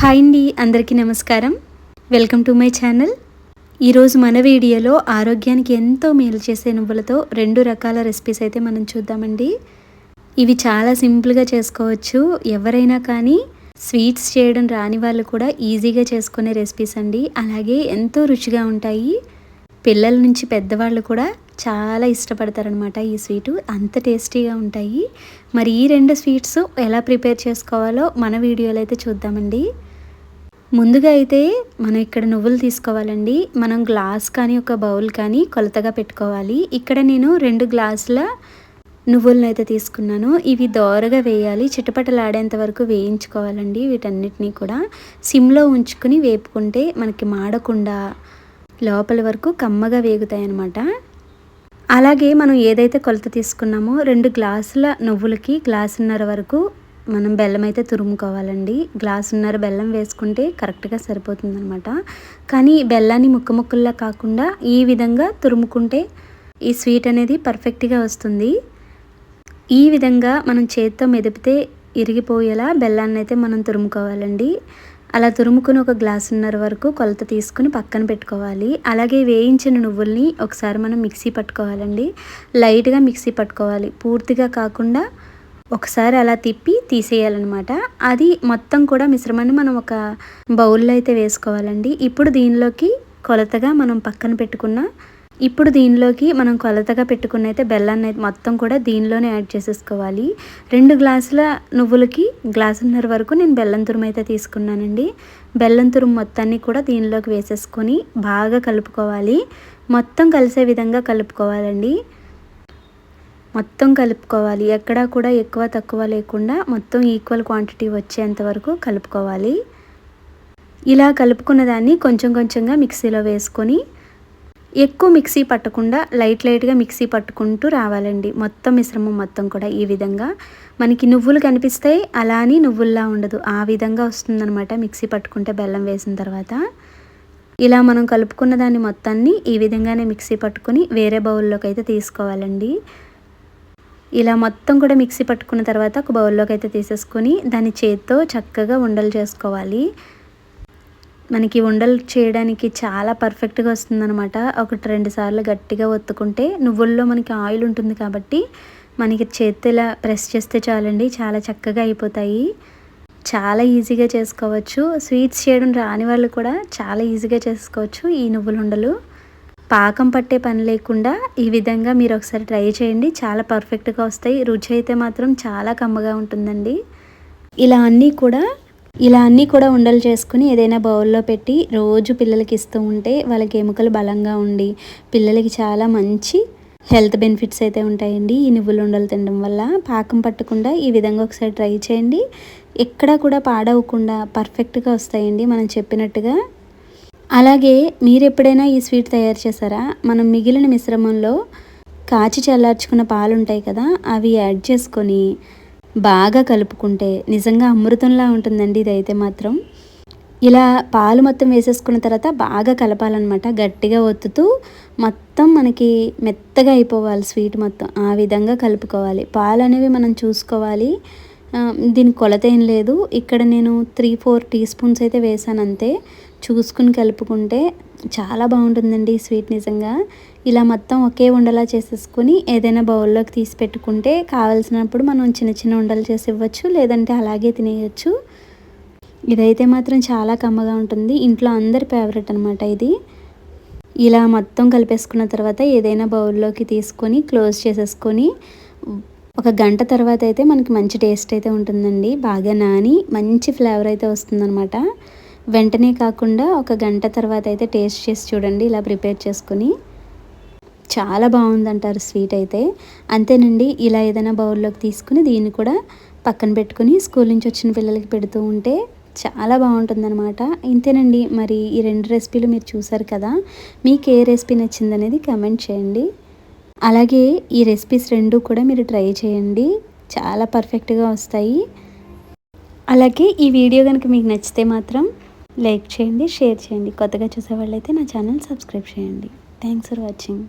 Hi అండి అందరికీ నమస్కారం. Welcome to my channel. ఈరోజు మన వీడియోలో ఆరోగ్యానికి ఎంతో మేలు చేసే నువ్వులతో రెండు రకాల రెసిపీస్ అయితే మనం చూద్దామండి. ఇవి చాలా సింపుల్గా చేసుకోవచ్చు. ఎవరైనా కానీ స్వీట్స్ చేయడం రాని వాళ్ళు కూడా ఈజీగా చేసుకునే రెసిపీస్ అండి. అలాగే ఎంతో రుచిగా ఉంటాయి. పిల్లల నుంచి పెద్దవాళ్ళు కూడా చాలా ఇష్టపడతారనమాట ఈ స్వీటు. అంత టేస్టీగా ఉంటాయి. మరి ఈ రెండు స్వీట్స్ ఎలా ప్రిపేర్ చేసుకోవాలో మన వీడియోలో అయితే చూద్దామండి. ముందుగా అయితే మనం ఇక్కడ నువ్వులు తీసుకోవాలండి. మనం గ్లాస్ కానీ ఒక బౌల్ కానీ కొలతగా పెట్టుకోవాలి. ఇక్కడ నేను రెండు గ్లాసుల నువ్వులను అయితే తీసుకున్నాను. ఇవి దోరగా వేయాలి. చిటపటలాడేంత వరకు వేయించుకోవాలండి వీటన్నిటినీ కూడా. సిమ్లో ఉంచుకుని వేపుకుంటే మనకి మాడకుండా లోపల వరకు కమ్మగా వేగుతాయి అన్నమాట అలాగే మనం ఏదైతే కొలత తీసుకున్నామో రెండు గ్లాసుల నువ్వులకి గ్లాసున్నర వరకు మనం బెల్లం అయితే తురుముకోవాలండి. గ్లాసున్నర బెల్లం వేసుకుంటే కరెక్ట్గా సరిపోతుందనమాట కానీ బెల్లాన్ని ముక్క ముక్కల్లా కాకుండా ఈ విధంగా తురుముకుంటే ఈ స్వీట్ అనేది పర్ఫెక్ట్గా వస్తుంది. ఈ విధంగా మనం చేత్తో మెదిపితే ఇరిగిపోయేలా బెల్లాన్ని అయితే మనం తురుముకోవాలండి. అలా తురుముకుని ఒక గ్లాసున్నర వరకు కొలత తీసుకుని పక్కన పెట్టుకోవాలి. అలాగే వేయించిన నువ్వుల్ని ఒకసారి మనం మిక్సీ పట్టుకోవాలండి. లైట్గా మిక్సీ పట్టుకోవాలి. పూర్తిగా కాకుండా ఒకసారి అలా తిప్పి తీసేయాలన్నమాట. అది మొత్తం కూడా మిశ్రమాన్ని మనం ఒక బౌల్లో అయితే వేసుకోవాలండి. ఇప్పుడు దీనిలోకి కొలతగా మనం పక్కన పెట్టుకున్న ఇప్పుడు దీనిలోకి మనం కొలతగా పెట్టుకున్న అయితే బెల్లాన్ని అయితే మొత్తం కూడా దీనిలోనే యాడ్ చేసేసుకోవాలి. రెండు గ్లాసుల నువ్వులకి గ్లాసున్నర వరకు నేను బెల్లం తురుము అయితే తీసుకున్నానండి. బెల్లం తురుము మొత్తాన్ని కూడా దీనిలోకి వేసేసుకొని బాగా కలుపుకోవాలి. మొత్తం కలిసే విధంగా కలుపుకోవాలండి. మొత్తం కలుపుకోవాలి. ఎక్కడా కూడా ఎక్కువ తక్కువ లేకుండా మొత్తం ఈక్వల్ క్వాంటిటీ వచ్చేంత వరకు కలుపుకోవాలి. ఇలా కలుపుకున్న దాన్ని కొంచెం కొంచెంగా మిక్సీలో వేసుకొని ఎక్కువ మిక్సీ పట్టకుండా లైట్ లైట్గా మిక్సీ పట్టుకుంటూ రావాలండి. మొత్తం మిశ్రమం మొత్తం కూడా ఈ విధంగా. మనకి నువ్వులు కనిపిస్తాయి. అలా అని నువ్వుల్లా ఉండదు. ఆ విధంగా వస్తుందనమాట మిక్సీ పట్టుకుంటే బెల్లం వేసిన తర్వాత. ఇలా మనం కలుపుకున్న దాన్ని మొత్తాన్ని ఈ విధంగానే మిక్సీ పట్టుకుని వేరే బౌల్లోకి అయితే తీసుకోవాలండి. ఇలా మొత్తం కూడా మిక్సీ పట్టుకున్న తర్వాత ఒక బౌల్లోకి అయితే తీసేసుకొని దాని చేత్తో చక్కగా ఉండలు చేసుకోవాలి. మనకి ఉండలు చేయడానికి చాలా పర్ఫెక్ట్గా వస్తుందనమాట ఒకటి రెండు సార్లు గట్టిగా ఒత్తుకుంటే నువ్వుల్లో మనకి ఆయిల్ ఉంటుంది కాబట్టి మనకి చేతి ఇలా ప్రెస్ చేస్తే చాలండి చాలా చక్కగా అయిపోతాయి. చాలా ఈజీగా చేసుకోవచ్చు. స్వీట్స్ చేయడం రాని వాళ్ళు కూడా చాలా ఈజీగా చేసుకోవచ్చు ఈ నువ్వుల ఉండలు. పాకం పట్టే పని లేకుండా ఈ విధంగా మీరు ఒకసారి ట్రై చేయండి. చాలా పర్ఫెక్ట్గా వస్తాయి. రుచి అయితే మాత్రం చాలా కమ్మగా ఉంటుందండి. ఇలా అన్నీ కూడా ఇలా అన్నీ కూడా ఉండలు చేసుకుని ఏదైనా బౌల్లో పెట్టి రోజు పిల్లలకి ఇస్తూ ఉంటే వాళ్ళకి ఎముకలు బలంగా ఉండి పిల్లలకి చాలా మంచి హెల్త్ బెనిఫిట్స్ అయితే ఉంటాయండి ఈ నువ్వులు ఉండలు తినడం వల్ల. పాకం పట్టకుండా ఈ విధంగా ఒకసారి ట్రై చేయండి. ఎక్కడా కూడా పాడవకుండా పర్ఫెక్ట్గా వస్తాయండి మనం చెప్పినట్టుగా. అలాగే మీరు ఎప్పుడైనా ఈ స్వీట్ తయారు చేశారా? మనం మిగిలిన మిశ్రమంలో కాచి చల్లార్చుకున్న పాలు ఉంటాయి కదా అవి యాడ్ చేసుకొని బాగా కలుపుకుంటే నిజంగా అమృతంలా ఉంటుందండి ఇదైతే మాత్రం. ఇలా పాలు మొత్తం వేసేసుకున్న తర్వాత బాగా కలపాలన్నమాట. గట్టిగా ఒత్తుతూ మొత్తం మనకి మెత్తగా అయిపోవాలి స్వీట్ మొత్తం. ఆ విధంగా కలుపుకోవాలి. పాలు అనేవి మనం చూసుకోవాలి. దీని కొలత ఏం లేదు. ఇక్కడ నేను త్రీ ఫోర్ టీ స్పూన్స్ అయితే వేసాను అంతే చూసుకుని కలుపుకుంటే చాలా బాగుంటుందండి ఈ స్వీట్ నిజంగా. ఇలా మొత్తం ఒకే ఉండలా చేసేసుకొని ఏదైనా బౌల్లోకి తీసి పెట్టుకుంటే కావాల్సినప్పుడు మనం చిన్న చిన్న ఉండలు చేసి ఇవ్వచ్చు లేదంటే అలాగే తినేయచ్చు. ఇదైతే మాత్రం చాలా కమ్మగా ఉంటుంది. ఇంట్లో అందరి ఫేవరెట్ అనమాట ఇది. ఇలా మొత్తం కలిపేసుకున్న తర్వాత ఏదైనా బౌల్లోకి తీసుకొని క్లోజ్ చేసేసుకొని ఒక గంట తర్వాత అయితే మనకి మంచి టేస్ట్ అయితే ఉంటుందండి. బాగా నాని మంచి ఫ్లేవర్ అయితే వస్తుందన్నమాట. వెంటనే కాకుండా ఒక గంట తర్వాత అయితే టేస్ట్ చేసి చూడండి ఇలా ప్రిపేర్ చేసుకుని. చాలా బాగుందంటారు స్వీట్ అయితే. అంతేనండి ఇలా ఏదైనా బౌల్లోకి తీసుకుని దీన్ని కూడా పక్కన పెట్టుకుని స్కూల్ నుంచి వచ్చిన పిల్లలకి పెడుతూ ఉంటే చాలా బాగుంటుందన్నమాట. ఇంతేనండి మరి ఈ రెండు రెసిపీలు మీరు చూసారు కదా మీకు ఏ రెసిపీ నచ్చిందనేది కమెంట్ చేయండి. అలాగే ఈ రెసిపీస్ రెండు కూడా మీరు ట్రై చేయండి చాలా పర్ఫెక్ట్గా వస్తాయి. అలాగే ఈ వీడియో కనుక మీకు నచ్చితే మాత్రం లైక్ చేయండి షేర్ చేయండి. కొత్తగా చూసే వాళ్ళైతే నా ఛానల్ సబ్స్క్రైబ్ చేయండి. Thanks for watching